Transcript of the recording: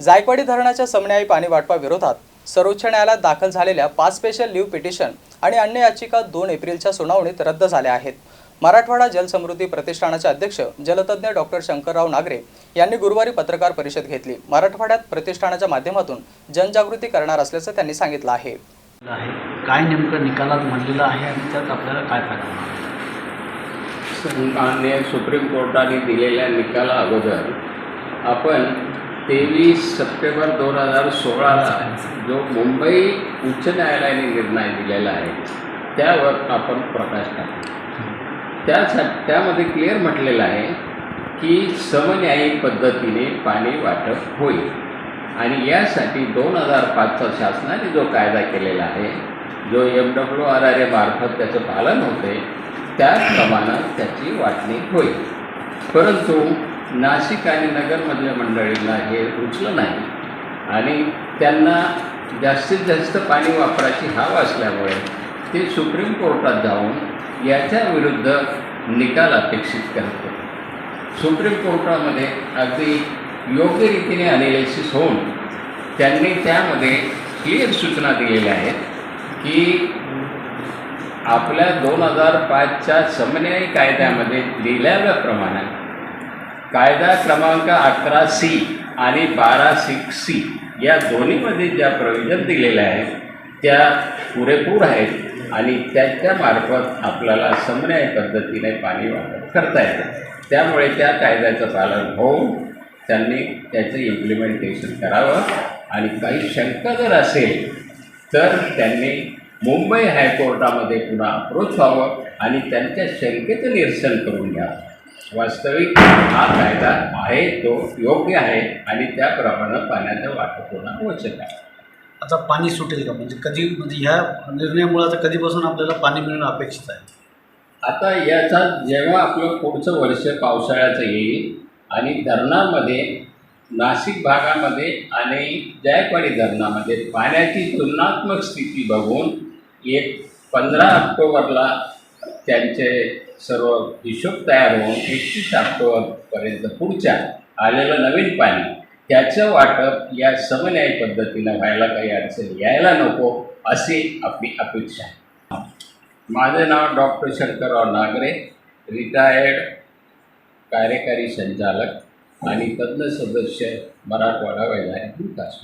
जायकवाडी धरणाच्या समन्यायी पाणी वाटपा विरोधात सर्वोच्च न्यायालयात दाखल झालेल्या पाच स्पेशल लिव्ह पिटिशन आणि अन्य याचिका दोन एप्रिलच्या सुनावणीत रद्द झाल्या आहेत. मराठवाडा जलसमृद्धी प्रतिष्ठानाचे अध्यक्ष जलतज्ञ डॉक्टर शंकरराव नागरे यांनी गुरुवारी पत्रकार परिषद घेतली. मराठवाड्यात प्रतिष्ठानाच्या माध्यमातून जनजागृती करणार असल्याचं त्यांनी सांगितलं आहे. काय नेमकं निकालात म्हणलेलं आहे आणि त्यात आपल्याला काय फायदा मान्य सुप्रीम कोर्टाने दिलेल्या निकाला अगोदर आपण तेवीस सप्टेंबर दोन हजार सोळाला जो मुंबई उच्च न्यायालयाने निर्णय दिलेला आहे त्यावर आपण प्रकाश टाकू. त्यासा त्यामध्ये क्लिअर म्हटलेलं आहे की समन्यायी पद्धतीने पाणी वाटप होईल. आणि यासाठी दोन हजार पाचचा शासनाने जो कायदा केलेला आहे जो एम डब्ल्यू आर आर मार्फत त्याचं पालन होते त्याचप्रमाणे त्याची वाटणी होईल. परंतु नाशिक आणि नगरमधल्या मंडळींना हे रुचलं नाही. आणि त्यांना जास्तीत जास्त पाणी वापराची हाव असल्यामुळे ते सुप्रीम कोर्टात जाऊन याच्या विरुद्ध निकाल अपेक्षित करते. सुप्रीम कोर्टामध्ये अगदी योग्य रीतीने अनालिसिस होऊन त्यांनी त्यामध्ये क्लिअर सूचना दिलेल्या आहेत की आपल्या दोन हजार पाचच्या समन्यायी कायद्यामध्ये दिलेल्याप्रमाणे कायदा क्रमांक अकरा सी आणि बारा सिक्स सी या दोन्हीमध्ये ज्या प्रोविजन दिलेल्या आहेत त्या पुरेपूर आहेत आणि त्याच्यामार्फत आपल्याला समन्याय पद्धतीने पाणी वाटप करता येतं. त्यामुळे त्या कायद्याचं पालन होऊन त्यांनी त्याचं इम्प्लिमेंटेशन करावं आणि काही शंका जर असेल तर त्यांनी मुंबई हायकोर्टामध्ये पुन्हा अप्रोच व्हावं आणि त्यांच्या शंकेचं निरसन करून घ्यावं. वास्तविक हा कायदा आहे तो योग्य आहे आणि त्याप्रमाणे पाण्याचं वाटप होणं आवश्यक आहे. आता पाणी सुटेल का? म्हणजे कधी म्हणजे ह्या निर्णयामुळे आता कधीपासून आपल्याला पाणी मिळणं अपेक्षित आहे? आता याचा जेव्हा आपलं पुढचं वर्ष पावसाळ्याचं येईल आणि धरणामध्ये नाशिक भागामध्ये आणि जायकवाडी धरणामध्ये पाण्याची तुलनात्मक स्थिती बघून एक पंधरा ऑक्टोबरला त्यांचे सर्व हिशोब तयार होऊन एकतीस ऑक्टोबरपर्यंत पुढच्या आलेलं नवीन पाणी त्याचं वाटप या समन्याय पद्धतीनं व्हायला काही अडचण यायला नको अशी आपली अपेक्षा आहे. माझं नाव डॉक्टर शंकरराव नागरे रिटायर्ड कार्यकारी संचालक आणि तज्ज्ञ सदस्य मराठवाडा वैधानिक विकास